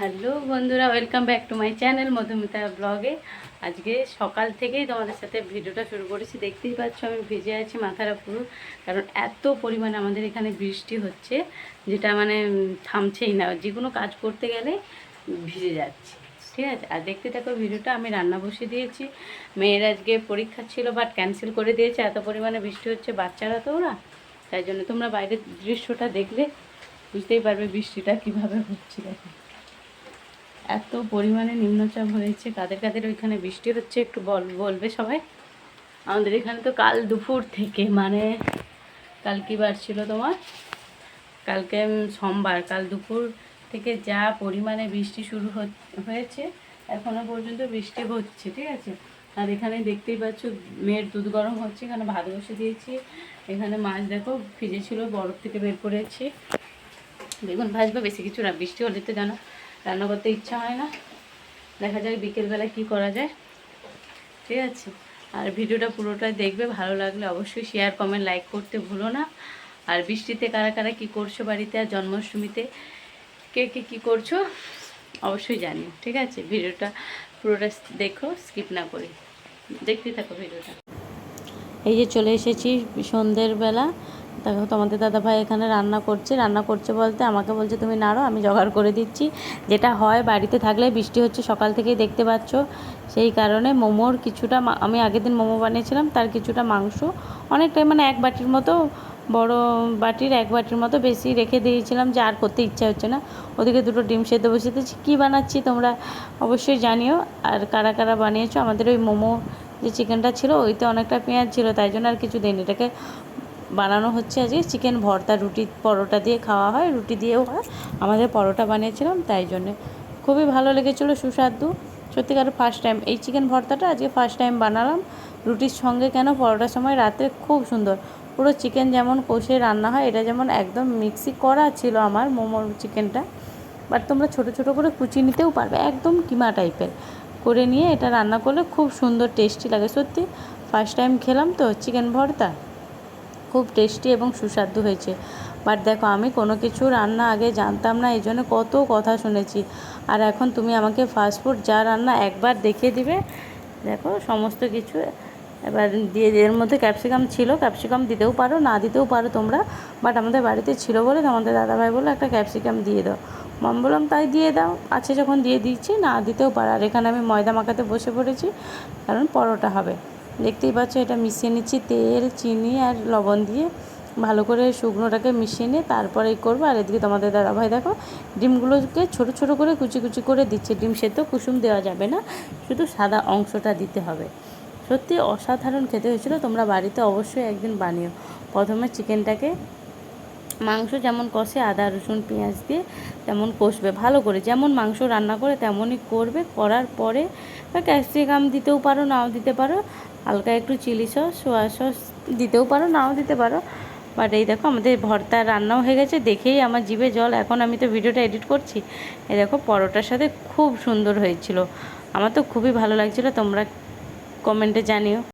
Hello বন্ধুরা, welcome back to my channel Madhumita ব্লগে। আজকে সকাল থেকেই তোমাদের সাথে ভিডিওটা শুরু করেছি। দেখতেই পাচ্ছ আমি ভিজে আছি মাথাটা পুরো, কারণ এত পরিমাণে আমাদের এখানে বৃষ্টি হচ্ছে, যেটা মানে থামছেই না। যে কোনো কাজ করতে গেলে ভিজে যাচ্ছে, ঠিক আছে? আর দেখতে থাকো ভিডিওটা, আমি রান্না বসিয়ে দিয়েছি। মেয়ের আজকে পরীক্ষা ছিল বাট ক্যান্সেল করে দিয়েছে। এত পরিমাণে বৃষ্টি হচ্ছে বাচ্চারা তো ওরা, তাই জন্য তোমরা বাইরের দৃশ্যটা দেখলে বুঝতেই পারবে বৃষ্টিটা কীভাবে হচ্ছে। দেখো এত পরিমাণে নিম্নচাপ হয়েছে, কাদের কাদের ওইখানে বৃষ্টি হচ্ছে একটু বল, বলবে সবাই? আমাদের এখানে তো কাল দুপুর থেকে মানে কাল কী বার ছিল তোমার? কালকে সোমবার, কাল দুপুর থেকে যা পরিমাণে বৃষ্টি শুরু হয়েছে, এখনও পর্যন্ত বৃষ্টি হচ্ছে, ঠিক আছে? আর এখানে দেখতেই পাচ্ছ মেয়ের দুধ গরম হচ্ছে, এখানে ভাত বসে দিয়েছি, এখানে মাছ দেখো ভিজেছিল বরফ থেকে বের করেছি। বেগুন ভাজবো বেশি কিছু না, বৃষ্টি হলে তো জানো রান্না করতে ইচ্ছা হয় না। দেখা যাক বিকেলবেলা কি করা যায়। ঠিক আছে? আর ভিডিওটা পুরোটাই দেখবে, ভালো লাগলে অবশ্যই শেয়ার কমেন্ট লাইক করতে ভুলো না। আর বৃষ্টিতে কারা কারা কী করছ বাড়িতে আর জন্মাষ্টমীতে? কে কে কী করছ? অবশ্যই জানি ঠিক আছে? ভিডিওটা পুরোটা দেখো স্কিপ না করে। দেখতে থাকো ভিডিওটা। এই যে চলে এসেছি সন্ধ্যের বেলা। দেখো তোমাদের দাদা ভাই এখানে রান্না করছে রান্না করছে বলতে আমাকে বলছে, তুমি নাড়ো, আমি জোগাড় করে দিচ্ছি। যেটা হয় বাড়িতে থাকলে বৃষ্টি হচ্ছে, সকাল থেকেই দেখতে পাচ্ছ। সেই কারণে মোমোর কিছুটা আমি আগের দিন মোমো বানিয়েছিলাম, তার কিছুটা মাংস। অনেকটাই মানে এক বাটির মতো, বড় বাটির এক বাটির মতো বেশি রেখে দিয়েছিলাম যে আর করতে ইচ্ছা হচ্ছে না। ওদিকে দুটো ডিম সেদ্ধ বসিয়ে দিয়েছি কী বানাচ্ছি তোমরা? অবশ্যই জানিও। আর কারা কারা বানিয়েছো? আমাদের ওই মোমো যে চিকেনটা ছিল, ওইতে অনেকটা পেঁয়াজ ছিল, তাই জন্য আর কিছু দিইনি। এটাকে বানানো হচ্ছে আজকে। চিকেন ভর্তা, রুটি, পরোটা দিয়ে খাওয়া হয়, রুটি দিয়েও হয়। আমাদের পরোটা বানিয়েছিলাম, তাই জন্যে। খুবই ভালো লেগেছিলো, সুস্বাদু। সত্যিকার ফার্স্ট টাইম এই চিকেন ভর্তাটা আজকে ফার্স্ট টাইম বানালাম। রুটির সঙ্গে কেন? পরোটার সময় রাত্রে খুব সুন্দর। পুরো চিকেন যেমন কষে রান্না হয়, এটা যেমন একদম মিক্সি করা ছিল আমার মোমোর চিকেনটা। বাট তোমরা ছোট ছোট করে কুচি নিতেও পারবে, একদম কিমা টাইপের করে নিয়ে এটা রান্না করলে খুব সুন্দর টেস্টি লাগে। সত্যি ফার্স্ট টাইম খেলাম তো, চিকেন ভর্তা। খুব টেস্টি এবং সুস্বাদু হয়েছে। বাট দেখো, আমি কোনো কিছু রান্না আগে জানতাম না, এই জন্য কত কথা শুনেছি। আর এখন তুমি আমাকে ফাস্টফুড যা রান্না একবার দেখিয়ে দিবে, দেখো সমস্ত কিছু। এবার দিয়ে এর মধ্যে ক্যাপসিকাম ছিল ক্যাপসিকাম দিতেও পারো, না দিতেও পারো তোমরা। বাট আমাদের বাড়িতে ছিল বলে তোমাদের দাদাভাই বলল একটা ক্যাপসিকাম দিয়ে দাও। মাম বললাম, তাই দিয়ে দাও। আছে যখন দিয়ে দিচ্ছি, না দিতেও পারো। আর এখানে আমি ময়দা মাখাতে বসে পড়েছি, কারণ পরোটা হবে। দেখতেই পাচ্ছ, এটা মিশিয়ে নিচ্ছি তেল, চিনি আর লবণ দিয়ে। ভালো করে শুকনোটাকে মিশিয়ে নিয়ে তারপরে করব। আর এদিকে তোমাদের দাদাভাই দেখো, ডিমগুলোকে ছোট ছোট করে কুচি কুচি করে দিচ্ছে। ডিম সেদ্ধ, কুসুম দেওয়া যাবে না, শুধু সাদা অংশটা দিতে হবে। সত্যি অসাধারণ খেতে হয়েছিল, তোমরা বাড়িতে অবশ্যই একদিন বানিও। প্রথমে চিকেনটাকে মাংস যেমন কষে, আদা, রসুন, পেঁয়াজ দিয়ে তেমন কষবে। ভালো করে যেমন মাংস রান্না করে, তেমনই করবে। করার পরে ক্যাপসিকাম দিতেও পারো, নাও দিতে পারো। হালকা একটু চিলি সস, সোয়া সস দিতেও পারো, নাও দিতে পারো। বাট এই দেখো আমাদের ভর্তা রান্নাও হয়ে গেছে, দেখেই আমার জিভে জল। এখন আমি তো ভিডিওটা এডিট করছি। এই দেখো পরোটার সাথে খুব সুন্দর হয়েছিল। আমার তো খুবই ভালো লাগছিল, তোমরা কমেন্টে জানিও।